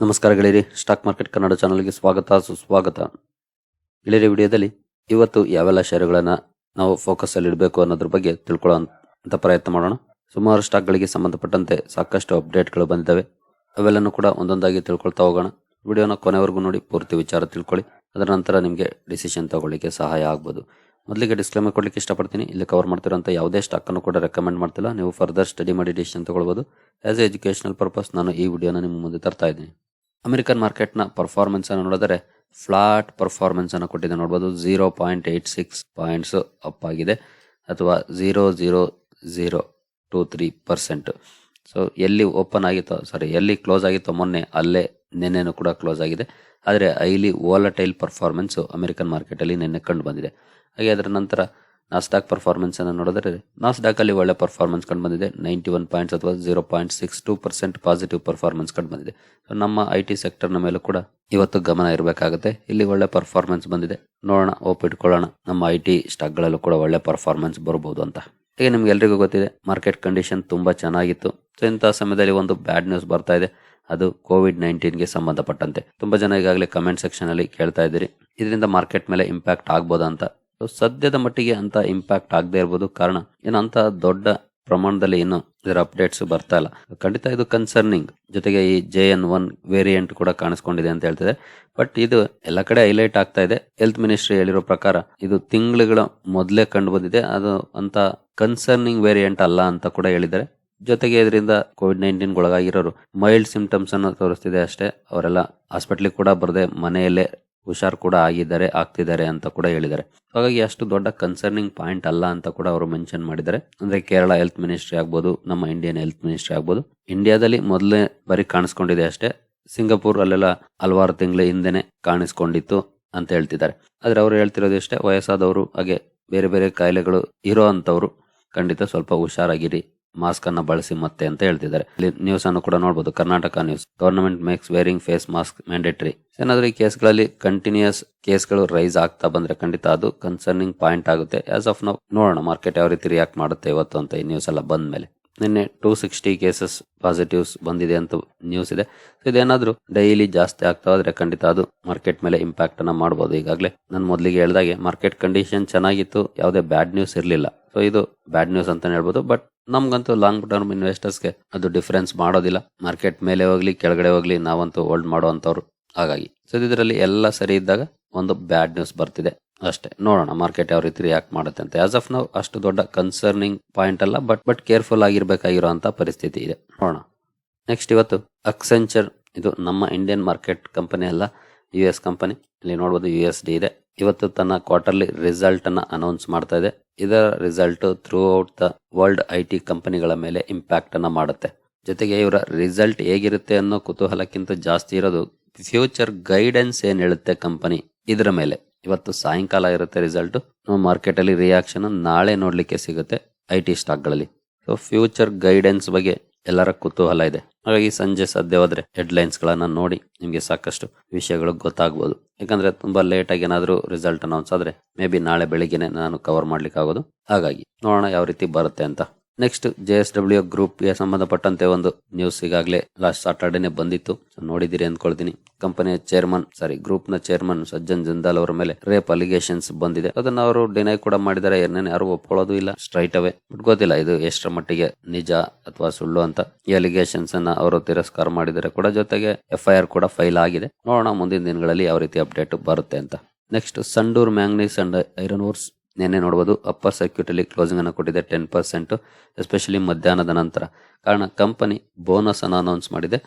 ನಮಸ್ಕಾರ ಗೆಳೆಯರಿ, stock market Kannada ಚಾನಲ್ಗೆ ಸ್ವಾಗತ, ಸುಸ್ವಾಗತ. ಗೆಳೆಯರಿ, ವಿಡಿಯೋದಲ್ಲಿ ಇವತ್ತು ಯಾವೆಲ್ಲ ಷೇರುಗಳನ್ನು ನಾವು ಫೋಕಸಲ್ಲಿ ಇಡಬೇಕು ಅನ್ನೋದ್ರ ಬಗ್ಗೆ ತಿಳ್ಕೊಳ್ಳೋ ಅಂತ ಪ್ರಯತ್ನ ಮಾಡೋಣ. ಸುಮಾರು ಸ್ಟಾಕ್ಗಳಿಗೆ ಸಂಬಂಧಪಟ್ಟಂತೆ ಸಾಕಷ್ಟು ಅಪ್ಡೇಟ್ಗಳು ಬಂದಿದ್ದಾವೆ. ಅವೆಲ್ಲನೂ ಕೂಡ ಒಂದೊಂದಾಗಿ ತಿಳ್ಕೊಳ್ತಾ ಹೋಗೋಣ. ವಿಡಿಯೋನ ಕೊನೆವರೆಗೂ ನೋಡಿ, ಪೂರ್ತಿ ವಿಚಾರ ತಿಳ್ಕೊಳ್ಳಿ. ಅದರ ನಂತರ ನಿಮಗೆ ಡಿಸಿಷನ್ ತಗೊಳ್ಳಿಕ್ಕೆ ಸಹಾಯ ಆಗ್ಬೋದು. ಮೊದಲಿಗೆ ಡಿಸ್ಕ್ಲೇಮರ್ ಕೊಡಲಿಕ್ಕೆ ಇಷ್ಟಪಡ್ತೀನಿ. ಇಲ್ಲಿ ಕವರ್ ಮಾಡ್ತಿರೋಂಥ ಯಾವುದೇ ಸ್ಟಾಕನ್ನು ಕೂಡ ರೆಕಮೆಂಡ್ ಮಾಡ್ತಿಲ್ಲ. ನೀವು ಫರ್ದರ್ ಸ್ಟಡಿ ಮಾಡಿ ಡಿಸಿಷನ್ ತಗೊಳ್ಬೋದು. ಆಸ್ ಎಜುಕೇಷನಲ್ ಪರ್ಪಸ್ ನಾನು ಈ ವಿಡಿಯೋನ ನಿಮ್ಮ ಮುಂದೆ ತರ್ತಾ ಇದ್ದೀನಿ. ಅಮೆರಿಕನ್ ಮಾರ್ಕೆಟ್ನ ಪರ್ಫಾರ್ಮೆನ್ಸನ್ನು ನೋಡಿದರೆ ಫ್ಲಾಟ್ ಪರ್ಫಾರ್ಮೆನ್ಸನ್ನು ಕೊಟ್ಟಿದೆ. ನೋಡ್ಬೋದು zero point eight six points up ಆಗಿದೆ ಅಥವಾ zero zero zero two three percent so ಎಲ್ಲಿ ಓಪನ್ ಆಗಿತ್ತೋ ಸಾರಿ ಎಲ್ಲಿ ಕ್ಲೋಸ್ ಆಗಿತ್ತೋ ಮೊನ್ನೆ ಅಲ್ಲೇ ನಿನ್ನೆನೂ ಕೂಡ ಕ್ಲೋಸ್ ಆಗಿದೆ. ಆದರೆ ಐಲಿ ವೋಲಟೈಲ್ ಪರ್ಫಾರ್ಮೆನ್ಸು ಅಮೆರಿಕನ್ ಮಾರ್ಕೆಟಲ್ಲಿ ನಿನ್ನೆ ಕಂಡು ಬಂದಿದೆ. ಹಾಗೆ ಅದರ ನಂತರ ನಾಸ್ಡಾಕ್ ಪರ್ಫಾರ್ಮೆನ್ಸ್ ಅನ್ನು ನೋಡಿದ್ರೆ ನಾಸ್ಡಾಕ್ ಅಲ್ಲಿ ಒಳ್ಳೆ ಪರ್ಫಾರ್ಮೆನ್ಸ್ ಕಂಡು ಬಂದಿದೆ. ನೈಂಟಿ ಒನ್ ಪಾಯಿಂಟ್ಸ್ ಅಥವಾ zero point six two percent positive performance ಕಂಡು ಬಂದಿದೆ. ನಮ್ಮ ಐ ಟಿ ಸೆಕ್ಟರ್ನ ಮೇಲೂ ಕೂಡ ಇವತ್ತು ಗಮನ ಇರಬೇಕಾಗುತ್ತೆ. ಇಲ್ಲಿ ಒಳ್ಳೆ ಪರ್ಫಾರ್ಮೆನ್ಸ್ ಬಂದಿದೆ. ನೋಡೋಣ ಓಪ್ ಇಟ್ಕೊಳ್ಳೋಣ ನಮ್ಮ ಐ ಟಿ ಸ್ಟಾಕ್ಗಳಲ್ಲೂ ಕೂಡ ಒಳ್ಳೆ ಪರ್ಫಾರ್ಮೆನ್ಸ್ ಬರಬಹುದು ಅಂತ. ಈಗ ನಿಮ್ಗೆ ಎಲ್ರಿಗೂ ಗೊತ್ತಿದೆ ಮಾರ್ಕೆಟ್ ಕಂಡೀಷನ್ ತುಂಬಾ ಚೆನ್ನಾಗಿತ್ತು. ಸೊ ಇಂತಹ ಸಮಯದಲ್ಲಿ ಒಂದು ಬ್ಯಾಡ್ ನ್ಯೂಸ್ ಬರ್ತಾ ಇದೆ. ಅದು ಕೋವಿಡ್ ನೈನ್ಟೀನ್ಗೆ ಸಂಬಂಧಪಟ್ಟಂತೆ. ತುಂಬಾ ಜನ ಈಗಾಗಲೇ ಕಮೆಂಟ್ ಸೆಕ್ಷನ್ ಅಲ್ಲಿ ಕೇಳ್ತಾ ಇದ್ದೀರಿ. ಇದರಿಂದ ಮಾರ್ಕೆಟ್ ಮೇಲೆ ಇಂಪ್ಯಾಕ್ಟ್ ಆಗ್ಬೋದಾ ಅಂತ ಸದ್ಯದ ಮಟ್ಟಿಗೆ ಅಂತ ಇಂಪ್ಯಾಕ್ಟ್ ಆಗದೆ ಇರ್ಬೋದು. ಕಾರಣ, ಏನೋ ಅಂತ ದೊಡ್ಡ ಪ್ರಮಾಣದಲ್ಲಿ ಏನು ಇದರ ಅಪ್ಡೇಟ್ಸ್ ಬರ್ತಾ ಇಲ್ಲ. ಖಂಡಿತ ಇದು ಕನ್ಸರ್ನಿಂಗ್ ಜೊತೆಗೆ ಈ ಜೆ ಎನ್ ಒನ್ ವೇರಿಯಂಟ್ ಕೂಡ ಕಾಣಿಸ್ಕೊಂಡಿದೆ ಅಂತ ಹೇಳ್ತಿದೆ. ಬಟ್ ಇದು ಎಲ್ಲ ಕಡೆ ಹೈಲೈಟ್ ಆಗ್ತಾ ಇದೆ. ಹೆಲ್ತ್ ಮಿನಿಸ್ಟ್ರಿ ಹೇಳಿರೋ ಪ್ರಕಾರ, ಇದು ತಿಂಗಳುಗಳ ಮೊದಲೇ ಕಂಡು ಬಂದಿದೆ ಅದು ಅಂತ ಕನ್ಸರ್ನಿಂಗ್ ವೇರಿಯಂಟ್ ಅಲ್ಲ ಅಂತ ಕೂಡ ಹೇಳಿದ್ದಾರೆ. ಜೊತೆಗೆ ಇದರಿಂದ ಕೋವಿಡ್ ನೈನ್ಟೀನ್ ಒಳಗಾಗಿರೋರು ಮೈಲ್ಡ್ ಸಿಂಪ್ಟಮ್ಸ್ ಅನ್ನು ತೋರಿಸ್ತಿದೆ ಅಷ್ಟೇ. ಅವರೆಲ್ಲ ಹಾಸ್ಪಿಟ್ಲಿಗೆ ಕೂಡ ಬರದೆ ಮನೆಯಲ್ಲೇ ಹುಷಾರ್ ಕೂಡ ಆಗಿದ್ದಾರೆ, ಆಗ್ತಿದ್ದಾರೆ ಅಂತ ಕೂಡ ಹೇಳಿದ್ದಾರೆ. ಹಾಗಾಗಿ ಅಷ್ಟು ದೊಡ್ಡ ಕನ್ಸರ್ನಿಂಗ್ ಪಾಯಿಂಟ್ ಅಲ್ಲ ಅಂತ ಕೂಡ ಅವರು ಮೆನ್ಷನ್ ಮಾಡಿದ್ದಾರೆ. ಅಂದ್ರೆ ಕೇರಳ ಹೆಲ್ತ್ ಮಿನಿಸ್ಟ್ರಿ ಆಗ್ಬೋದು, ನಮ್ಮ ಇಂಡಿಯನ್ ಹೆಲ್ತ್ ಮಿನಿಸ್ಟ್ರಿ ಆಗ್ಬೋದು. ಇಂಡಿಯಾದಲ್ಲಿ ಮೊದಲೇ ಬಾರಿ ಕಾಣಿಸ್ಕೊಂಡಿದೆ ಅಷ್ಟೇ. ಸಿಂಗಾಪುರ್ ಅಲ್ಲೆಲ್ಲ ಹಲವಾರು ತಿಂಗಳ ಹಿಂದೆನೆ ಕಾಣಿಸ್ಕೊಂಡಿತ್ತು ಅಂತ ಹೇಳ್ತಿದ್ದಾರೆ. ಆದ್ರೆ ಅವರು ಹೇಳ್ತಿರೋದು ಅಷ್ಟೇ ವಯಸ್ಸಾದವರು ಹಾಗೆ ಬೇರೆ ಬೇರೆ ಕಾಯಿಲೆಗಳು ಇರೋ ಅಂತವ್ರು ಖಂಡಿತ ಸ್ವಲ್ಪ ಹುಷಾರಾಗಿರಿ. ಮಾಸ್ಕ್ ಅನ್ನ ಬಳಸಿ ಮತ್ತೆ ಅಂತ ಹೇಳ್ತಿದ್ದಾರೆ. ಇಲ್ಲಿ ನ್ಯೂಸ್ ಅನ್ನು ಕೂಡ ನೋಡಬಹುದು Karnataka news government makes wearing face mask mandatory ಏನಾದ್ರೂ ಈ ಕೇಸ್ಗಳಲ್ಲಿ ಕಂಟಿನ್ಯೂಸ್ ಕೇಸ್ಗಳು ರೈಸ್ ಆಗ್ತಾ ಬಂದ್ರೆ ಖಂಡಿತ ಅದು ಕನ್ಸರ್ನಿಂಗ್ ಪಾಯಿಂಟ್ ಆಗುತ್ತೆ. ಆಸ್ ಆಫ್ ನಾವು ನೋಡೋಣ ಮಾರ್ಕೆಟ್ ಯಾವ ರೀತಿ ರಿಯಾಕ್ಟ್ ಮಾಡುತ್ತೆ ಇವತ್ತು ಅಂತ ಈ ನ್ಯೂಸ್ ಎಲ್ಲ ಬಂದ ಮೇಲೆ ನಿನ್ನೆ ಟೂ ಸಿಕ್ಸ್ಟಿ ಕೇಸಸ್ ಪಾಸಿಟಿವ್ಸ್ ಬಂದಿದೆ ಅಂತ ನ್ಯೂಸ್ ಇದೆ. ಸೊ ಇದೇನಾದ್ರೂ ಡೈಲಿ ಜಾಸ್ತಿ ಆಗ್ತಾ ಹೋದ್ರೆ ಖಂಡಿತ ಅದು ಮಾರ್ಕೆಟ್ ಮೇಲೆ ಇಂಪ್ಯಾಕ್ಟ್ ಅನ್ನ ಮಾಡಬಹುದು ಈಗಾಗಲೇ. ನಾನು ಮೊದಲಿಗೆ ಹೇಳ್ದಾಗೆ ಮಾರ್ಕೆಟ್ ಕಂಡೀಷನ್ ಚೆನ್ನಾಗಿತ್ತು, ಯಾವುದೇ ಬ್ಯಾಡ್ ನ್ಯೂಸ್ ಇರಲಿಲ್ಲ. ಸೊ ಇದು ಬ್ಯಾಡ್ ನ್ಯೂಸ್ ಅಂತಾನೆ ಹೇಳ್ಬೋದು. ಬಟ್ ನಮ್ಗಂತೂ ಲಾಂಗ್ ಟರ್ಮ್ ಇನ್ವೆಸ್ಟರ್ಸ್ಗೆ ಅದು ಡಿಫರೆನ್ಸ್ ಮಾಡೋದಿಲ್ಲ. ಮಾರ್ಕೆಟ್ ಮೇಲೆ ಹೋಗ್ಲಿ, ಕೆಳಗಡೆ ಹೋಗ್ಲಿ, ನಾವಂತೂ ಹೋಲ್ಡ್ ಮಾಡೋ ಅಂತವ್ರು ಹಾಗಾಗಿ ಸೊ ಇದರಲ್ಲಿ ಎಲ್ಲ ಸರಿ ಇದ್ದಾಗ ಒಂದು ಬ್ಯಾಡ್ ನ್ಯೂಸ್ ಬರ್ತಿದೆ ಅಷ್ಟೇ. ನೋಡೋಣ ಮಾರ್ಕೆಟ್ ಯಾವ ರೀತಿ ರಿಯಾಕ್ಟ್ ಮಾಡುತ್ತೆ ಅಂತ. ಆಸ್ ಆಫ್ ನಾವು ಅಷ್ಟು ದೊಡ್ಡ ಕನ್ಸರ್ನಿಂಗ್ ಪಾಯಿಂಟ್ ಅಲ್ಲ ಬಟ್ ಬಟ್ ಕೇರ್ಫುಲ್ ಆಗಿರ್ಬೇಕಾಗಿರೋ ಪರಿಸ್ಥಿತಿ ಇದೆ. ನೋಡೋಣ. ನೆಕ್ಸ್ಟ್ ಇವತ್ತು ಅಕ್ಸೆಂಚರ್ ಇದು ನಮ್ಮ ಇಂಡಿಯನ್ ಮಾರ್ಕೆಟ್ ಕಂಪನಿ ಅಲ್ಲ ಯು ಎಸ್ ಕಂಪನಿ ಇಲ್ಲಿ ನೋಡ್ಬೋದು ಯು ಎಸ್ ಡಿ ಇದೆ. ಇವತ್ತು ತನ್ನ ಕ್ವಾರ್ಟರ್ಲಿ ರಿಸಲ್ಟ್ ಅನ್ನ ಅನೌನ್ಸ್ ಮಾಡ್ತಾ ಇದೆ. ಇದರ result throughout the world I T ಕಂಪನಿಗಳ ಮೇಲೆ ಇಂಪ್ಯಾಕ್ಟ್ ಅನ್ನ ಮಾಡುತ್ತೆ. ಜೊತೆಗೆ ಇವರ ರಿಸಲ್ಟ್ ಹೇಗಿರುತ್ತೆ ಅನ್ನೋ ಕುತೂಹಲಕ್ಕಿಂತ ಜಾಸ್ತಿ ಇರೋದು ಫ್ಯೂಚರ್ ಗೈಡೆನ್ಸ್ ಏನ್ ಹೇಳುತ್ತೆ ಕಂಪನಿ ಇದರ ಮೇಲೆ. ಇವತ್ತು ಸಾಯಂಕಾಲ ಇರುತ್ತೆ ರಿಸಲ್ಟ್ ಮಾರ್ಕೆಟ್ ಅಲ್ಲಿ ರಿಯಾಕ್ಷನ್ ನಾಳೆ ನೋಡ್ಲಿಕ್ಕೆ ಸಿಗುತ್ತೆ ಐ ಟಿ ಸ್ಟಾಕ್ಗಳಲ್ಲಿ ಸೊ ಫ್ಯೂಚರ್ ಗೈಡೆನ್ಸ್ ಬಗ್ಗೆ ಎಲ್ಲರ ಕುತೂಹಲ ಇದೆ. ಹಾಗಾಗಿ ಸಂಜೆ ಸಾಧ್ಯವಾದ್ರೆ ಹೆಡ್ಲೈನ್ಸ್ ಗಳನ್ನ ನೋಡಿ ನಿಮಗೆ ಸಾಕಷ್ಟು ವಿಷಯಗಳು ಗೊತ್ತಾಗ್ಬೋದು. ಯಾಕಂದ್ರೆ ತುಂಬಾ ಲೇಟ್ ಆಗಿ ಏನಾದ್ರು ರಿಸಲ್ಟ್ ಅನೌನ್ಸ್ ಆದ್ರೆ ಮೇ ಬಿ ನಾಳೆ ಬೆಳಿಗ್ಗೆನೆ ನಾನು ಕವರ್ ಮಾಡ್ಲಿಕ್ಕೆ ಆಗೋದು ಹಾಗಾಗಿ ನೋಡೋಣ ಯಾವ ರೀತಿ ಬರುತ್ತೆ ಅಂತ. ನೆಕ್ಸ್ಟ್ ಜೆ ಎಸ್ ಡಬ್ಲ್ಯೂ ಗ್ರೂಪ್ಗೆ ಸಂಬಂಧಪಟ್ಟಂತೆ ಒಂದು ನ್ಯೂಸ್ ಈಗಾಗಲೇ ಲಾಸ್ಟ್ ಸಾಟರ್ಡೇನೆ ಬಂದಿತ್ತು. ನೋಡಿದಿರಿ ಅಂದ್ಕೊಳ್ತೀನಿ. ಕಂಪನಿಯ ಚೇರ್ಮನ್ ಸಾರಿ ಗ್ರೂಪ್ನ ಚೇರ್ಮನ್ ಸಜ್ಜನ್ ಜಿಂದಾಲ್ ಅವರ ಮೇಲೆ ರೇಪ್ ಅಲಿಗೇಷನ್ಸ್ ಬಂದಿದೆ. ಅದನ್ನ ಅವರು ಡಿನೈ ಕೂಡ ಮಾಡಿದ್ದಾರೆ. ಏನೇನು ಯಾರು ಒಪ್ಕೊಳ್ಳೋದು ಇಲ್ಲ ಸ್ಟ್ರೈಟ್ ಅವೇ ಬಟ್ ಗೊತ್ತಿಲ್ಲ, ಇದು ಎಷ್ಟರ ಮಟ್ಟಿಗೆ ನಿಜ ಅಥವಾ ಸುಳ್ಳು ಅಂತ. ಈ ಅಲಿಗೇಷನ್ಸ್ ಅನ್ನ ಅವರು ತಿರಸ್ಕಾರ ಮಾಡಿದರೆ ಕೂಡ. ಜೊತೆಗೆ ಎಫ್ ಐ ಆರ್ ಕೂಡ ಫೈಲ್ ಆಗಿದೆ. ನೋಡೋಣ ಮುಂದಿನ ದಿನಗಳಲ್ಲಿ ಯಾವ ರೀತಿ ಅಪ್ಡೇಟ್ ಬರುತ್ತೆ ಅಂತ. Next Sandur manganese and iron ores ನೆನ್ನೆ ನೋಡಬಹುದು ಅಪ್ಪರ್ ಸರ್ಕ್ಯೂಟ್ ಅಲ್ಲಿ ಕ್ಲೋಸಿಂಗ್ ಅನ್ನು ಕೊಟ್ಟಿದೆ ಟೆನ್ ಪರ್ಸೆಂಟ್ ಎಸ್ಪೆಷಲಿ ಮಧ್ಯಾಹ್ನದ ನಂತರ. ಕಾರಣ ಕಂಪನಿ ಬೋನಸ್ ಅನ್ನು ಅನೌನ್ಸ್ ಮಾಡಿದೆ.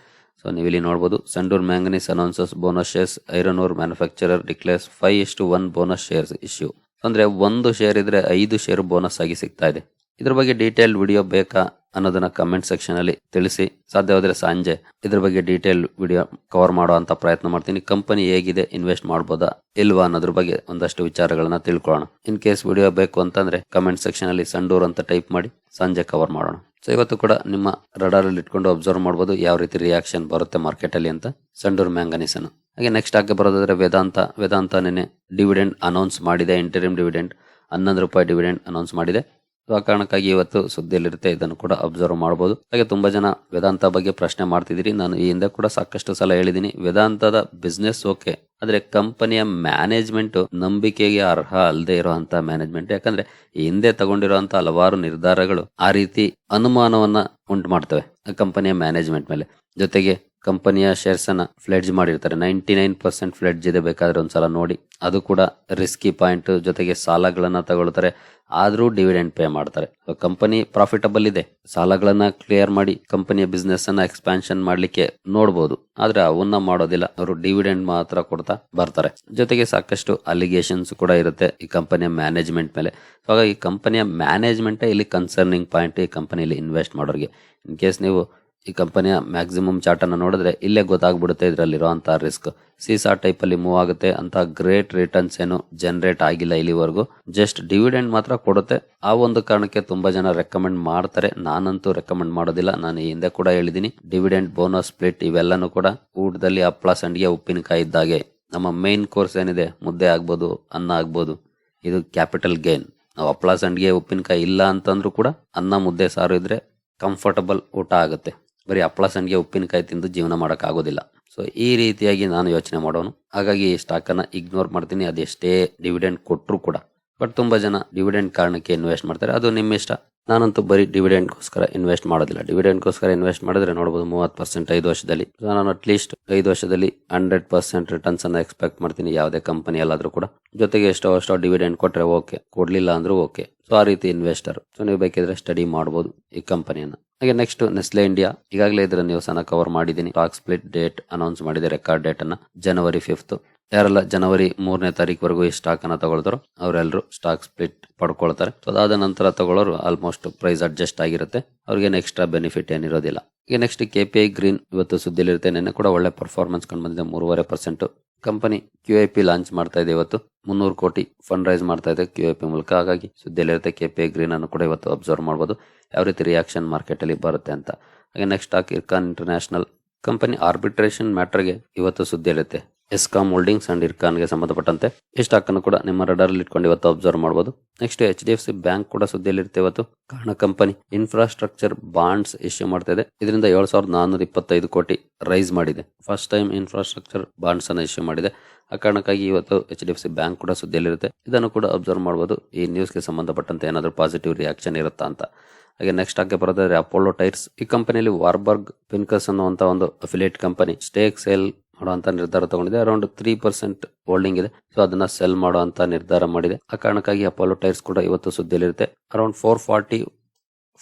ಸೊ ನೀವು ಇಲ್ಲಿ ನೋಡಬಹುದು Sandur manganese announces bonus shares iron ore manufacturer declares five ಇಷ್ಟು ಒನ್ ಬೋನಸ್ ಶೇರ್ಸ್ ಇಶ್ಯೂ ಅಂದ್ರೆ ಒಂದು ಶೇರ್ ಇದ್ರೆ ಐದು ಶೇರ್ ಬೋನಸ್ ಆಗಿ ಸಿಗ್ತಾ ಇದೆ. ಇದ್ರ ಬಗ್ಗೆ ಡೀಟೇಲ್ ವಿಡಿಯೋ ಬೇಕಾ ಅನ್ನೋದನ್ನ ಕಮೆಂಟ್ ಸೆಕ್ಷನ್ ಅಲ್ಲಿ ತಿಳಿಸಿ. ಸಾಧ್ಯವಾದ್ರೆ ಸಂಜೆ ಇದ್ರ ಬಗ್ಗೆ ಡೀಟೇಲ್ ವಿಡಿಯೋ ಕವರ್ ಮಾಡೋ ಅಂತ ಪ್ರಯತ್ನ ಮಾಡ್ತೀನಿ. ಕಂಪನಿ ಹೇಗಿದೆ ಇನ್ವೆಸ್ಟ್ ಮಾಡ್ಬೋದಾ, ಇಲ್ವಾ ಅನ್ನೋದ್ರ ಬಗ್ಗೆ ಒಂದಷ್ಟು ವಿಚಾರಗಳನ್ನ ತಿಳ್ಕೊಳ್ಳೋಣ. ಇನ್ ಕೇಸ್ ವಿಡಿಯೋ ಬೇಕು ಅಂತಂದ್ರೆ ಕಮೆಂಟ್ ಸೆಕ್ಷನ್ ಅಲ್ಲಿ ಸಂಡೂರ್ ಅಂತ ಟೈಪ್ ಮಾಡಿ ಸಂಜೆ ಕವರ್ ಮಾಡೋಣ. ಸೊ ಇವತ್ತು ಕೂಡ ನಿಮ್ಮ ರಡಾರ್ ಅಲ್ಲಿ ಇಟ್ಕೊಂಡು ಅಬ್ಸರ್ವ್ ಮಾಡಬಹುದು ಯಾವ ರೀತಿ ರಿಯಾಕ್ಷನ್ ಬರುತ್ತೆ ಮಾರ್ಕೆಟ್ ಅಲ್ಲಿ ಅಂತ ಸಂಡೂರ್ ಮ್ಯಾಂಗನೀಸ್ ಅನ್ನು. ಹಾಗೆ ನೆಕ್ಸ್ಟ್ ಆಗಿ ಬರೋದಾದ್ರೆ ವೇದಾಂತ. ವೇದಾಂತ ನಿನ್ನೆ ಡಿವಿಡೆಂಡ್ ಅನೌನ್ಸ್ ಮಾಡಿದೆ ಇಂಟರಿಮ್ ಡಿವಿಡೆಂಡ್ ಹನ್ನೊಂದು ರೂಪಾಯಿ ಡಿವಿಡೆಂಡ್ ಅನೌನ್ಸ್ ಮಾಡಿದೆ. ಸೊ ಆ ಕಾರಣಕ್ಕಾಗಿ ಇವತ್ತು ಸುದ್ದಿಯಲ್ಲಿರುತ್ತೆ, ಇದನ್ನು ಕೂಡ ಅಬ್ಸರ್ವ್ ಮಾಡಬಹುದು ಹಾಗೆ ತುಂಬಾ ಜನ ವೇದಾಂತ ಬಗ್ಗೆ ಪ್ರಶ್ನೆ ಮಾಡ್ತಿದ್ದೀರಿ. ನಾನು ಈ ಹಿಂದೆ ಕೂಡ ಸಾಕಷ್ಟು ಸಲ ಹೇಳಿದ್ದೀನಿ. ವೇದಾಂತದ ಬಿಸ್ನೆಸ್ ಓಕೆ ಆದರೆ ಕಂಪನಿಯ ಮ್ಯಾನೇಜ್ಮೆಂಟ್ ನಂಬಿಕೆಗೆ ಅರ್ಹ ಅಲ್ಲದೆ ಇರುವಂತ ಮ್ಯಾನೇಜ್ಮೆಂಟ್ ಯಾಕಂದ್ರೆ ಹಿಂದೆ ತಗೊಂಡಿರುವಂಥ ಹಲವಾರು ನಿರ್ಧಾರಗಳು ಆ ರೀತಿ ಅನುಮಾನವನ್ನ ಉಂಟು ಮಾಡ್ತವೆ ಕಂಪನಿಯ ಮ್ಯಾನೇಜ್ಮೆಂಟ್ ಮೇಲೆ. ಜೊತೆಗೆ ಕಂಪನಿಯ ಶೇರ್ಸ್ ಅನ್ನ ಫ್ಲೆಡ್ಜ್ ಮಾಡಿರ್ತಾರೆ. ನೈಂಟಿ ನೈನ್ ಪರ್ಸೆಂಟ್ ಫ್ಲೆಡ್ಜ್ ಇದೆ ಬೇಕಾದ್ರೆ ಒಂದ್ಸಲ ನೋಡಿ. ಅದು ಕೂಡ ರಿಸ್ಕಿ ಪಾಯಿಂಟ್ ಜೊತೆಗೆ ಸಾಲಗಳನ್ನ ತಗೊಳ್ತಾರೆ. ಆದ್ರೂ ಡಿವಿಡೆಂಡ್ ಪೇ ಮಾಡ್ತಾರೆ. ಕಂಪನಿ ಪ್ರಾಫಿಟಬಲ್ ಇದೆ. ಸಾಲಗಳನ್ನ ಕ್ಲಿಯರ್ ಮಾಡಿ ಕಂಪನಿಯ ಬಿಸ್ನೆಸ್ ಅನ್ನ ಎಕ್ಸ್ಪಾನ್ಷನ್ ಮಾಡ್ಲಿಕ್ಕೆ ನೋಡಬಹುದು ಆದ್ರೆ ಅವನ್ನ ಮಾಡೋದಿಲ್ಲ. ಅವರು ಡಿವಿಡೆಂಡ್ ಮಾತ್ರ ಕೊಡ್ತಾ ಬರ್ತಾರೆ. ಜೊತೆಗೆ ಸಾಕಷ್ಟು ಅಲಿಗೇಷನ್ಸ್ ಕೂಡ ಇರುತ್ತೆ ಈ ಕಂಪನಿಯ ಮ್ಯಾನೇಜ್ಮೆಂಟ್ ಮೇಲೆ. ಹಾಗಾಗಿ ಕಂಪನಿಯ ಮ್ಯಾನೇಜ್ಮೆಂಟ್ ಇಲ್ಲಿ ಕನ್ಸರ್ನಿಂಗ್ ಪಾಯಿಂಟ್ ಈ ಕಂಪನಿಯಲ್ಲಿ ಇನ್ವೆಸ್ಟ್ ಮಾಡೋರಿಗೆ. ಇನ್ ಕೇಸ್ ನೀವು ಈ ಕಂಪನಿಯ ಮ್ಯಾಕ್ಸಿಮಮ್ ಚಾರ್ಟ್ ಅನ್ನ ನೋಡಿದ್ರೆ ಇಲ್ಲೇ ಗೊತ್ತಾಗ್ಬಿಡುತ್ತೆ ಇದರಲ್ಲಿರುವಂತಹ ರಿಸ್ಕ್ ಸೀಸಾ ಟೈಪ್ ಅಲ್ಲಿ ಮೂವ್ ಆಗುತ್ತೆ ಅಂತ ಗ್ರೇಟ್ ರಿಟರ್ನ್ಸ್ ಏನು ಜನರೇಟ್ ಆಗಿಲ್ಲ ಇಲ್ಲಿವರೆಗೂ. ಜಸ್ಟ್ ಡಿವಿಡೆಂಡ್ ಮಾತ್ರ ಕೊಡುತ್ತೆ. ಆ ಒಂದು ಕಾರಣಕ್ಕೆ ತುಂಬಾ ಜನ ರೆಕಮೆಂಡ್ ಮಾಡ್ತಾರೆ. ನಾನಂತೂ ರೆಕಮೆಂಡ್ ಮಾಡೋದಿಲ್ಲ. ನಾನು ಈ ಹಿಂದೆ ಕೂಡ ಹೇಳಿದ್ದೀನಿ. ಡಿವಿಡೆಂಡ್ ಬೋನಸ್ ಸ್ಪ್ಲಿಟ್ ಇವೆಲ್ಲನೂ ಕೂಡ ಊಟದಲ್ಲಿ ಹಪ್ಪಳ ಸಂಡಿಗೆ ಉಪ್ಪಿನಕಾಯಿ ಇದ್ದಾಗೆ ನಮ್ಮ ಮೇನ್ ಕೋರ್ಸ್ ಏನಿದೆ? ಮುದ್ದೆ ಆಗ್ಬೋದು, ಅನ್ನ ಆಗ್ಬೋದು. ಇದು ಕ್ಯಾಪಿಟಲ್ ಗೇನ್ ನಾವು ಹಪ್ಪಳ ಸಂಡಿಗೆ ಉಪ್ಪಿನಕಾಯಿ ಇಲ್ಲ ಅಂತಂದ್ರೂ ಕೂಡ ಅನ್ನ, ಮುದ್ದೆ, ಸಾರು ಇದ್ರೆ ಕಂಫರ್ಟಬಲ್ ಊಟ ಆಗುತ್ತೆ. ಬರೀ ಹಪ್ಪಳ ಸಂಡಿಗೆ ಉಪ್ಪಿನಕಾಯಿ ತಿಂದು ಜೀವನ ಮಾಡೋಕ್ಕಾಗೋದಿಲ್ಲ. ಸೊ ಈ ರೀತಿಯಾಗಿ ನಾನು ಯೋಚನೆ ಮಾಡೋನು. ಹಾಗಾಗಿ ಈ ಸ್ಟಾಕ್ ಅನ್ನ ಇಗ್ನೋರ್ ಮಾಡ್ತೀನಿ. ಅದೆಷ್ಟೇ ಡಿವಿಡೆಂಡ್ ಕೊಟ್ಟರು ಕೂಡ. ಬಟ್ ತುಂಬ ಜನ ಡಿವಿಡೆಂಡ್ ಕಾರಣಕ್ಕೆ ಇನ್ವೆಸ್ಟ್ ಮಾಡ್ತಾರೆ. ಅದು ನಿಮ್ಮ ಇಷ್ಟ. ನಾನಂತೂ ಬರೀ ಡಿವಿಡೆಂಟ್ಗೋಸ್ಕರ ಇನ್ವೆಸ್ಟ್ ಮಾಡೋದಿಲ್ಲ. ಡಿವಿಡೆಂಟ್ಗೋಸ್ಕರ ಇನ್ವೆಸ್ಟ್ ಮಾಡಿದ್ರೆ ನೋಡಬಹುದು ಮೂವತ್ತು ಪರ್ಸೆಂಟ್ ಐದು ವರ್ಷದಲ್ಲಿ. ನಾನು ಅಟ್ಲೀಸ್ಟ್ ಐದು ವರ್ಷದಲ್ಲಿ ಹಂಡ್ರೆಡ್ ಪರ್ಸೆಂಟ್ ರಿಟರ್ನ್ಸ್ ಅನ್ನ ಎಕ್ಸ್ಪೆಕ್ಟ್ ಮಾಡ್ತೀನಿ ಯಾವುದೇ ಕಂಪನಿ ಅಲ್ಲಾದ್ರೂ ಕೂಡ. ಜೊತೆಗೆ ಎಷ್ಟೋ ಅಷ್ಟೋ ಡಿವಿಡೆಂಡ್ ಕೊಟ್ಟರೆ ಓಕೆ, ಕೊಡಲಿಲ್ಲ ಅಂದ್ರೂ ಓಕೆ. ಸೊ ಆ ರೀತಿ ಇನ್ವೆಸ್ಟರ್ ಸೊ ನೀವು ಬೇಕಿದ್ರೆ ಸ್ಟಡಿ ಮಾಡಬಹುದು ಈ ಕಂಪನಿಯನ್ನ ಹಾಗೆ ನೆಕ್ಸ್ಟ್ ನೆಸ್ಲೆ ಇಂಡಿಯಾ ಈಗಾಗಲೇ ಇದರ ನ್ಯೂಸ್ ಅನ್ನ ಕವರ್ ಮಾಡಿದ್ದೀನಿ. ಸ್ಟಾಕ್ ಸ್ಪ್ಲಿಟ್ ಡೇಟ್ ಅನೌನ್ಸ್ ಮಾಡಿದೆ ರೆಕಾರ್ಡ್ ಡೇಟ್ ಅನ್ನ ಜನವರಿ ಫಿಫ್ತ್ ಯಾರೆಲ್ಲ ಜನವರಿ ಮೂರನೇ ತಾರೀಕುವರೆಗೂ ಈ ಸ್ಟಾಕ್ ಅನ್ನ ತಗೊಳ್ತಾರೋ ಅವರೆಲ್ಲರೂ ಸ್ಟಾಕ್ ಸ್ಪ್ಲಿಟ್ ಪಡ್ಕೊಳ್ತಾರೆ. ಸೊ ಅದಾದ ನಂತರ ತಗೊಳ್ಳೋರು ಆಲ್ಮೋಸ್ಟ್ ಪ್ರೈಸ್ ಅಡ್ಜಸ್ಟ್ ಆಗಿರುತ್ತೆ. ಅವ್ರಿಗೆ ಎಕ್ಸ್ಟ್ರಾ ಬೆನಿಫಿಟ್ ಏನಿರೋದಿಲ್ಲ. ಈಗ next K P I green ಇವತ್ತು ಸುದ್ದಿಲಿರುತ್ತೆ. ನಿನ್ನೆ ಕೂಡ ಒಳ್ಳೆ ಪರ್ಫಾರ್ಮೆನ್ಸ್ ಕಂಡು ಬಂದಿದೆ ಮೂರುವರೆ percent company Q I P launch ಮಾಡ್ತಾ ಇದೆ ಇವತ್ತು. ಮುನ್ನೂರು ಕೋಟಿ ಫಂಡ್ ರೈಸ್ ಮಾಡ್ತಾ ಇದೆ ಕ್ಯೂ ಐ ಪಿ ಮೂಲಕ. ಹಾಗಾಗಿ ಸುದ್ದಿಯಲ್ಲಿರುತ್ತೆ ಕೆ ಪಿ ಐ ಗ್ರೀನ್ ಅನ್ನು ಕೂಡ ಇವತ್ತು ಅಬ್ಸರ್ವ್ ಮಾಡ್ಬೋದು. ಯಾವ ರೀತಿ ರಿಯಾಕ್ಷನ್ ಮಾರ್ಕೆಟ್ ಅಲ್ಲಿ ಬರುತ್ತೆ ಅಂತ. ಹಾಗೆ next stock Ircon international company arbitration ಮ್ಯಾಟರ್ಗೆ ಇವತ್ತು ಸುದ್ದಿಯಲ್ಲಿರುತ್ತೆ ಎಸ್ಕಾಂ ಹೋಲ್ಡಿಂಗ್ಸ್ ಅಂಡ್ ಇರ್ಕಾನ್ಗೆ ಸಂಬಂಧಪಟ್ಟಂತೆ ಈ ಸ್ಟಾಕ್ ಅನ್ನು ಕೂಡ ನಿಮ್ಮ ರಡರ್ ಇಟ್ಕೊಂಡು ಇವತ್ತು ಅಬ್ಸರ್ವ್ ಮಾಡಬಹುದು next H D F C bank ಕೂಡ ಸುದ್ದಿಯಲ್ಲಿ ಇರುತ್ತೆ ಇವತ್ತು. ಕಾರಣ ಕಂಪನಿ ಇನ್ಫ್ರಾಸ್ಟ್ರಕ್ಚರ್ ಬಾಂಡ್ಸ್ ಇಶ್ಯೂ ಮಾಡ್ತಾ ಇದೆ. ಇದರಿಂದ ಏಳು ಸಾವಿರದ ನಾನ್ನೂರ ಇಪ್ಪತ್ತೈದು ಕೋಟಿ ರೈಸ್ ಮಾಡಿದೆ. ಫಸ್ಟ್ ಟೈಮ್ ಇನ್ಫ್ರಾಸ್ಟ್ರಕ್ಚರ್ ಬಾಂಡ್ಸ್ ಅನ್ನು ಇಶ್ಯೂ ಮಾಡಿದೆ. ಆ ಕಾರಣಕ್ಕಾಗಿ ಇವತ್ತು H D F C bank ಕೂಡ ಸುದ್ದಿಯಲ್ಲಿರುತ್ತೆ. ಇದನ್ನು ಕೂಡ ಅಬ್ಸರ್ವ್ ಮಾಡಬಹುದು ಈ ನ್ಯೂಸ್ಗೆ ಸಂಬಂಧಪಟ್ಟಂತೆ ಏನಾದರೂ ಪಾಸಿಟಿವ್ ರಿಯಾಕ್ಷನ್ ಇರುತ್ತಾ ಅಂತ. ಹಾಗೆ ನೆಕ್ಸ್ಟ್ ಹಾಗೆ ಬರೋದಾದ್ರೆ ಅಪೋಲೋ ಟೈರ್ಸ್ ಈ ಕಂಪನಿಯಲ್ಲಿ ವಾರ್ಬರ್ಗ್ ಪಿನ್ಕಸ್ ಅನ್ನುವಂತ ಒಂದು ಅಫಿಲಿಯೇಟ್ ಕಂಪನಿ ಸ್ಟೇಕ್ ಸೇಲ್ ಮಾಡುವಂತ ನಿರ್ಧಾರ ತಗೊಂಡಿದೆ. ಅರೌಂಡ್ ತ್ರೀ ಪರ್ಸೆಂಟ್ ಹೋಲ್ಡಿಂಗ್ ಇದೆ. ಸೊ ಅದನ್ನ ಸೆಲ್ ಮಾಡುವಂತ ನಿರ್ಧಾರ ಮಾಡಿದೆ. ಆ ಕಾರಣಕ್ಕಾಗಿ ಅಪೋಲೋ ಟೈರ್ಸ್ ಕೂಡ ಇವತ್ತು ಸುದ್ದಿಯಲ್ಲಿರುತ್ತೆ. Around four forty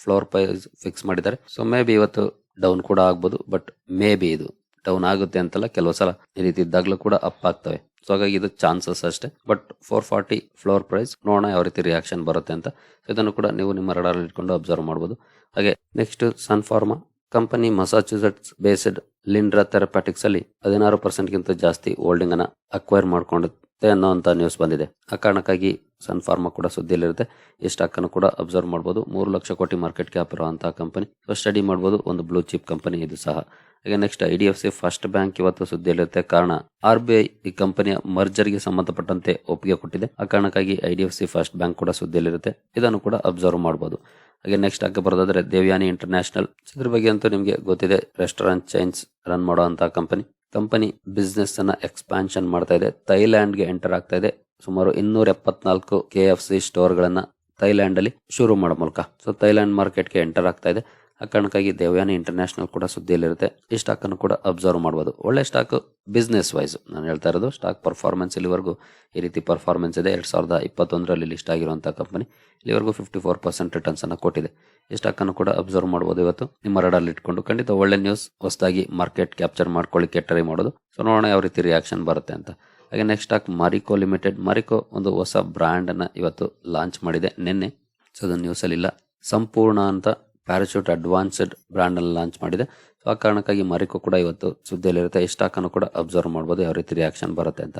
floor price fix ಮಾಡಿದ್ದಾರೆ. ಸೊ ಮೇ ಬಿ ಇವತ್ತು ಡೌನ್ ಕೂಡ ಆಗ್ಬೋದು ಬಟ್ ಮೇ ಬಿ ಇದು ಡೌನ್ ಆಗುತ್ತೆ ಅಂತಲ್ಲ ಕೆಲವು ಸಲ ಈ ರೀತಿ ಇದ್ದಾಗಲೂ ಕೂಡ ಅಪ್ ಆಗ್ತವೆ. ಸೊ ಹಾಗಾಗಿ ಇದು ಚಾನ್ಸಸ್ ಅಷ್ಟೇ. But four forty floor price ನೋಡೋಣ ಯಾವ ರೀತಿ ರಿಯಾಕ್ಷನ್ ಬರುತ್ತೆ ಅಂತ. ಇದನ್ನು ಕೂಡ ನೀವು ನಿಮ್ಮ ರಡಾರ್ ಇಟ್ಕೊಂಡು ಅಬ್ಸರ್ವ್ ಮಾಡಬಹುದು ಹಾಗೆ next Sun Pharma company Massachusetts based Lyndra therapeutics ಅಲ್ಲಿ ಹದಿನಾರು ಪರ್ಸೆಂಟ್ಗಿಂತ ಜಾಸ್ತಿ ಹೋಲ್ಡಿಂಗ್ ಅನ್ನ ಅಕ್ವೈರ್ ಮಾಡ್ಕೊಂಡಿರುತ್ತೆ ಅನ್ನೋಂತ ನ್ಯೂಸ್ ಬಂದಿದೆ. ಆ ಕಾರಣಕ್ಕಾಗಿ ಸನ್ ಫಾರ್ಮಾ ಕೂಡ ಸುದ್ದಿಯಲ್ಲಿರುತ್ತೆ. ಈ ಸ್ಟಾಕ್ ಅನ್ನು ಕೂಡ ಅಬ್ಸರ್ವ್ ಮಾಡ್ಬೋದು. ಮೂರು ಲಕ್ಷ ಕೋಟಿ ಮಾರ್ಕೆಟ್ ಕ್ಯಾಪ್ ಇರುವಂತಹ ಕಂಪನಿ ಸ್ಟಡಿ ಮಾಡ್ಬೋದು. ಒಂದು ಬ್ಲೂ ಚಿಪ್ ಕಂಪನಿ ಇದು ಸಹ. ಹಾಗೆ next I D F C first bank ಇವತ್ತು ಸುದ್ದಿಯಲ್ಲಿರುತ್ತೆ. ಕಾರಣ ಆರ್ ಬಿ ಐ ಈ ಕಂಪನಿಯ ಮರ್ಜರ್ಗೆ ಸಂಬಂಧಪಟ್ಟಂತೆ ಒಪ್ಪಿಗೆ ಕೊಟ್ಟಿದೆ. ಆ ಕಾರಣಕ್ಕಾಗಿ I D F C first bank ಕೂಡ ಸುದ್ದಿಯಲ್ಲಿರುತ್ತೆ. ಇದನ್ನು ಕೂಡ ಅಬ್ಸರ್ವ್ ಮಾಡಬಹುದು ಹಾಗೆ ನೆಕ್ಸ್ಟ್ ಆಗಿ ಬರೋದಾದ್ರೆ ದೇವ್ಯಾನಿ ಇಂಟರ್ನ್ಯಾಷನಲ್ ಇದ್ರ ಬಗ್ಗೆ ಅಂತೂ ನಿಮಗೆ ಗೊತ್ತಿದೆ. ರೆಸ್ಟೋರೆಂಟ್ ಚೈನ್ಸ್ ರನ್ ಮಾಡುವಂತಹ ಕಂಪನಿ ಕಂಪನಿ ಬಿಸ್ನೆಸ್ ಅನ್ನ ಎಕ್ಸ್ಪಾನ್ಷನ್ ಮಾಡ್ತಾ ಇದೆ. ಥೈಲ್ಯಾಂಡ್ಗೆ ಎಂಟರ್ ಆಗ್ತಾ ಇದೆ. ಸುಮಾರು ಇನ್ನೂರ ಎಪ್ಪತ್ನಾಲ್ಕು ಕೆ ಎಫ್ ಸಿ ಸ್ಟೋರ್ ಗಳನ್ನ ಥೈಲ್ಯಾಂಡ್ ಅಲ್ಲಿ ಶುರು ಮಾಡೋ ಮೂಲಕ. ಸೊ ಥೈಲ್ಯಾಂಡ್ ಮಾರ್ಕೆಟ್ಗೆ ಎಂಟರ್ ಆಗ್ತಾ ಇದೆ. ಆ ಕಾರಣಕ್ಕಾಗಿ ದೇವಯಾನಿ ಇಂಟರ್ನ್ಯಾಷನಲ್ ಕೂಡ ಸುದ್ದಿಯಲ್ಲಿರುತ್ತೆ. ಈ ಸ್ಟಾಕ್ ಅನ್ನು ಕೂಡ ಅಬ್ಸರ್ವ್ ಮಾಡಬಹುದು ಒಳ್ಳೆ ಸ್ಟಾಕ್ ಬಿಸ್ನೆಸ್ ವೈಸ್ ನಾನು ಹೇಳ್ತಾ ಇರೋದು ಸ್ಟಾಕ್ ಪರ್ಫಾರ್ಮೆನ್ಸ್ ಇಲ್ಲಿವರೆಗೂ ಈ ರೀತಿ ಪರ್ಫಾರ್ಮೆನ್ಸ್ ಇದೆ. ಎರಡು ಸಾವಿರದ ಇಪ್ಪತ್ತೊಂದರಲ್ಲಿ ಲಿಸ್ಟ್ ಆಗಿರುವಂಥ ಕಂಪನಿ ಇಲ್ಲಿವರೆಗೂ ಫಿಫ್ಟಿ ಫೋರ್ ಪರ್ಸೆಂಟ್ ರಿಟರ್ನ್ಸ್ ಅನ್ನು ಕೊಟ್ಟಿದೆ. ಈ ಸ್ಟಾಕ್ ಅನ್ನು ಕೂಡ ಅಬ್ಸರ್ವ್ ಮಾಡಬಹುದು ಇವತ್ತು. ನಿಮ್ಮ ರಡಲ್ಲಿ ಇಟ್ಕೊಂಡು ಖಂಡಿತ ಒಳ್ಳೆ ನ್ಯೂಸ್ ಹೊಸದಾಗಿ ಮಾರ್ಕೆಟ್ ಕ್ಯಾಪ್ಚರ್ ಮಾಡ್ಕೊಳ್ಳಿಕ್ಕೆ ಟ್ರೈ ಮಾಡೋದು. ಸೊ ನೋಡೋಣ ಯಾವ ರೀತಿ ರಿಯಾಕ್ಷನ್ ಬರುತ್ತೆ ಅಂತ. ಹಾಗೆ next stock Marico limited Marico ಒಂದು ಹೊಸ ಬ್ರ್ಯಾಂಡ್ ಅನ್ನ ಇವತ್ತು ಲಾಂಚ್ ಮಾಡಿದೆ. ನಿನ್ನೆ. ಸೊ ಅದು ನ್ಯೂಸ್ ಅಲ್ಲಿ ಇಲ್ಲ ಸಂಪೂರ್ಣ ಅಂತ ಪ್ಯಾರಾಚೂಟ್ ಅಡ್ವಾನ್ಸ್ಡ್ ಬ್ರ್ಯಾಂಡ್ ಅನ್ನು ಲಾಂಚ್ ಮಾಡಿದೆ. ಸೊ ಆ ಕಾರಣಕ್ಕಾಗಿ ಮರಿಕು ಕೂಡ ಇವತ್ತು ಸುದ್ದಿಯಲ್ಲಿರುತ್ತೆ. ಈ ಸ್ಟಾಕ್ ಅನ್ನು ಕೂಡ ಅಬ್ಸರ್ವ್ ಮಾಡಬಹುದು ಯಾವ ರೀತಿ ರಿಯಾಕ್ಷನ್ ಬರುತ್ತೆ ಅಂತ.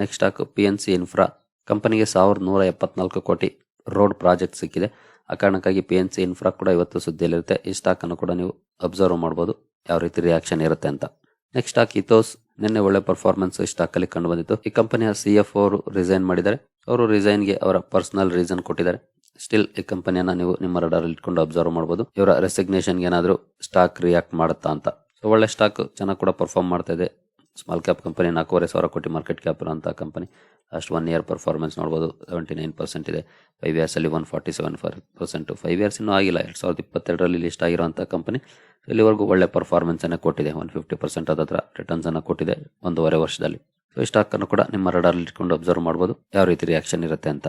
Next stock P N C infra ಕಂಪನಿಗೆ ಸಾವಿರದ ನೂರ ಎಪ್ಪತ್ನಾಲ್ಕು ಕೋಟಿ ರೋಡ್ ಪ್ರಾಜೆಕ್ಟ್ ಸಿಕ್ಕಿದೆ. ಆ ಕಾರಣಕ್ಕಾಗಿ ಪಿ ಎನ್ ಸಿ ಇನ್ಫ್ರಾ ಕೂಡ ಇವತ್ತು ಸುದ್ದಿಯಲ್ಲಿರುತ್ತೆ. ಈ ಸ್ಟಾಕ್ ಅನ್ನು ಕೂಡ ನೀವು ಅಬ್ಸರ್ವ್ ಮಾಡಬಹುದು ಯಾವ ರೀತಿ ರಿಯಾಕ್ಷನ್ ಇರುತ್ತೆ ಅಂತ. ನೆಕ್ಸ್ಟ್ ಸ್ಟಾಕ್ ಇಥೋಸ್ ನಿನ್ನೆ ಒಳ್ಳೆ ಪರ್ಫಾರ್ಮೆನ್ಸ್ ಈ ಸ್ಟಾಕ್ ಅಲ್ಲಿ ಕಂಡು ಬಂದಿತ್ತು. ಈ ಕಂಪನಿಯ ಸಿ ಎಫ್ ಅವರು ರಿಸೈನ್ ಮಾಡಿದ್ದಾರೆ. ಅವರು ರಿಸೈನ್ಗೆ ಅವರ ಪರ್ಸನಲ್ ರೀಸನ್ ಕೊಟ್ಟಿದ್ದಾರೆ. ಸ್ಟಿಲ್ ಈ ಕಂಪನಿಯನ್ನ ನೀವು ನಿಮ್ಮ ರಡಾರ್ ಇಟ್ಕೊಂಡು ಅಬ್ಸರ್ವ್ ಮಾಡಬಹುದು ಇವರ ರೆಸಿಗ್ನೇಷನ್ಗೆ ಏನಾದರೂ ಸ್ಟಾಕ್ ರಿಯಾಕ್ಟ್ ಮಾಡುತ್ತಾ ಅಂತ. ಸೊ ಒಳ್ಳೆ ಸ್ಟಾಕ್ ಚೆನ್ನಾಗಿ ಕೂಡ ಪರ್ಫಾರ್ಮ್ ಮಾಡ್ತಾ ಇದೆ. ಸ್ಮಾಲ್ ಕ್ಯಾಪ್ ಕಂಪನಿ ನಾಲ್ಕೂವರೆ ಸಾವಿರ ಕೋಟಿ ಮಾರ್ಕೆಟ್ ಕ್ಯಾಪ್ ಇರುವಂಥ company last one year performance ನೋಡ್ಬೋದು ಸೆವೆಂಟಿ ನೈನ್ ಪರ್ಸೆಂಟ್ ಇದೆ. Five ಇಯರ್ಸಲ್ಲಿ one forty seven four percent five years ಇನ್ನೂ ಆಗಿಲ್ಲ. ಎರಡು ಸಾವಿರದ ಇಪ್ಪತ್ತೆರಡರಲ್ಲಿ ಲಿಸ್ಟ್ ಆಗಿರುವಂಥ ಕಂಪನಿ ಇಲ್ಲಿವರೆಗೂ ಒಳ್ಳೆ ಪರ್ಫಾರ್ಮೆನ್ಸನ್ನು ಕೊಟ್ಟಿದೆ. ಒನ್ ಫಿಫ್ಟಿ ಪರ್ಸೆಂಟ್ ರಿಟರ್ನ್ಸ್ ರಿಟರ್ನ್ಸನ್ನು ಕೊಟ್ಟಿದೆ ಒಂದೂವರೆ ವರ್ಷದಲ್ಲಿ. ಸೊ ಈ ಸ್ಟಾಕನ್ನು ಕೂಡ ನಿಮ್ಮ ರಡಾರ್ಲಿ ಇಟ್ಕೊಂಡು ಅಬ್ಸರ್ವ್ ಮಾಡ್ಬೋದು. ಯಾವ ರೀತಿ ರಿಯಾಕ್ಷನ್ ಇರುತ್ತೆ ಅಂತ.